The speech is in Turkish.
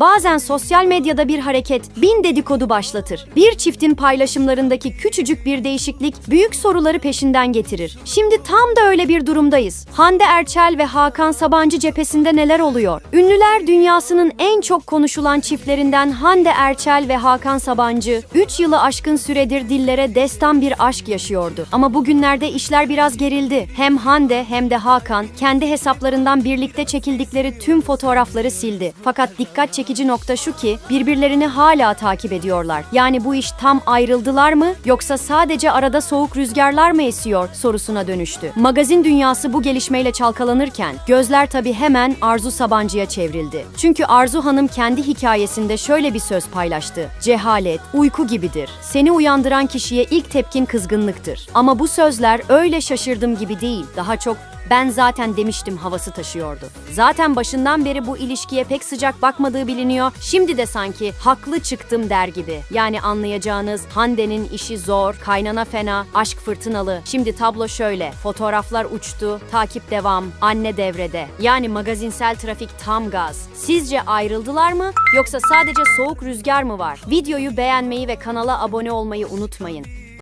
Bazen sosyal medyada bir hareket bin dedikodu başlatır. Bir çiftin paylaşımlarındaki küçücük bir değişiklik büyük soruları peşinden getirir. Şimdi tam da öyle bir durumdayız. Hande Erçel ve Hakan Sabancı cephesinde neler oluyor? Ünlüler dünyasının en çok konuşulan çiftlerinden Hande Erçel ve Hakan Sabancı 3 yılı aşkın süredir dillere destan bir aşk yaşıyordu. Ama bugünlerde işler biraz gerildi. Hem Hande hem de Hakan kendi hesaplarından birlikte çekildikleri tüm fotoğrafları sildi. Fakat dikkat çekici nokta şu ki birbirlerini hala takip ediyorlar. Yani bu iş tam ayrıldılar mı yoksa sadece arada soğuk rüzgarlar mı esiyor sorusuna dönüştü. Magazin dünyası bu gelişmeyle çalkalanırken gözler tabii hemen Arzu Sabancı'ya çevrildi. Çünkü Arzu Hanım kendi hikayesinde şöyle bir söz paylaştı. Cehalet, uyku gibidir. Seni uyandıran kişiye ilk tepkin kızgınlıktır. Ama bu sözler öyle şaşırdım gibi değil. Daha çok ben zaten demiştim havası taşıyordu. Zaten başından beri bu ilişkiye pek sıcak bakmadığı biliniyor. Şimdi de sanki haklı çıktım der gibi. Yani anlayacağınız Hande'nin işi zor, kaynana fena, aşk fırtınalı. Şimdi tablo şöyle. Fotoğraflar uçtu, takip devam, anne devrede. Yani magazinsel trafik tam gaz. Sizce ayrıldılar mı yoksa sadece soğuk rüzgar mı var? Videoyu beğenmeyi ve kanala abone olmayı unutmayın.